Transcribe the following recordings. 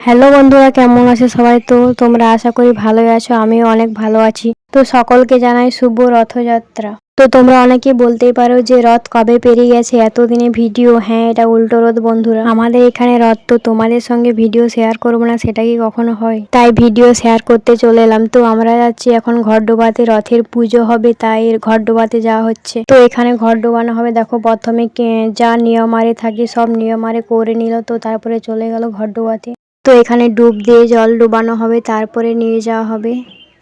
Hello বন্ধুরা, কেমন আছো সবাই? তো তোমরা আশা করি ভালোই আছো, আমিও অনেক ভালো আছি। তো সকলকে জানাই শুভ রথযাত্রা। তো তোমরা অনেকে বলতেই পারো যে রথ কবে পেরিয়ে গেছে, এতদিনে ভিডিও হ্যাঁ এটা উল্টো রথ বন্ধুরা। আমাদের এখানে রথ তো তোমাদের সঙ্গে ভিডিও শেয়ার করব না, সেটা কি কখনো হয়? তাই ভিডিও শেয়ার করতে চলে এলাম। তো আমরা যাচ্ছি এখন ঘর ডোবাতে রথের পুজো হবে, তাই ঘর ডোবাতে যাওয়া হচ্ছে। তো এখানে ঘর ডোবানো হবে, দেখো প্রথমে যা নিয়ম আরে থাকে, সব নিয়ম আরে করে নিল, তো তারপরে চলে গেল ঘর ডোবাতে তো এখানে ডুব দিয়ে জল ডুবানো হবে, তারপরে নিয়ে যাওয়া হবে।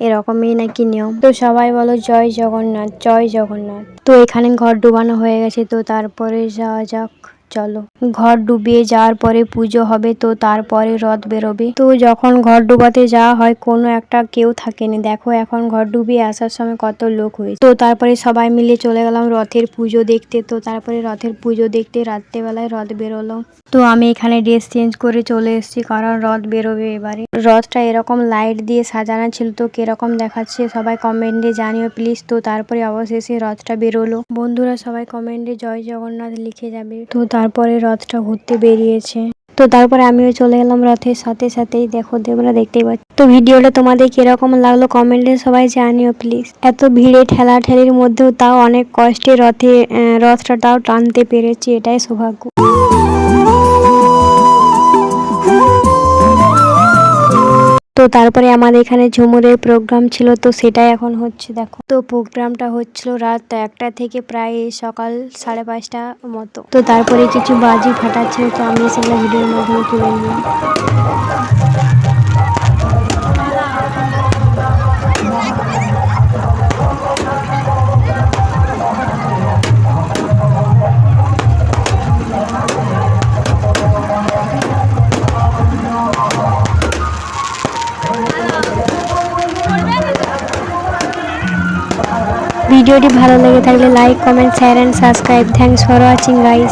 এরকমই নাকি নিয়ম। তো সবাই বলো, জয় জগন্নাথ জয় জগন্নাথ। তো এখানে ঘর ডুবানো হয়ে গেছে, তো তারপরে যাওয়া যাক। চলো। ঘর ডুবিয়ে যাওয়ার পরে পুজো হবে তো তারপরে রথ বেরোবে। তো যখন ঘর ডুবাতে যাওয়া হয়, কোনো একটা কেউ থাকেনি। দেখো এখন ঘর ডুবিয়ে আসার সময় কত লোক হয়েছে। তো তারপরে সবাই মিলে চলে গেলাম রথের পুজো দেখতে। তো তারপরে রথের পুজো দেখতে রাত্রেবেলায় রথ বেরোলো। তো আমি এখানে ড্রেস চেঞ্জ করে চলে এসেছি, কারণ রথ বেরোবে এবারে। রথটা এরকম লাইট দিয়ে সাজানো ছিল তো কীরকম দেখাচ্ছে সবাই কমেন্টে জানিও প্লিজ। তো তারপরে অবশেষে রথটা বেরোলো। বন্ধুরা সবাই কমেন্টে জয় জগন্নাথ লিখে যাবে। তো তারপরে রথটা ঘুরতে বেরিয়েছে। তো তারপরে আমিও চলে গেলাম রথের সাথে সাথেই। দেখো, তোমরা দেখতেই পাচ্ছি। তো ভিডিওটা তোমাদের কীরকম লাগল কমেন্টে সবাই জানিও প্লিজ। এত ভিড়ে ঠেলা ঠেলির মধ্যেও তাও অনেক কষ্টে রথে রথটা তাও টানতে পেরেছি, এটাই সৌভাগ্য। তারপরে আমাদের এখানে ঝুমুরের প্রোগ্রাম ছিল, তো সেটাই এখন হচ্ছে, দেখো। তো প্রোগ্রামটা হচ্ছিল রাত একটা থেকে প্রায় সকাল সাড়ে পাঁচটা মতো। তো তারপরে কিছু বাজি ফাটাচ্ছিল তো আমি সেগুলো ভিডিওর মাধ্যমে তুলে নিলাম। ভিডিওটি ভালো লেগে থাকলে like comment share and subscribe thanks for watching guys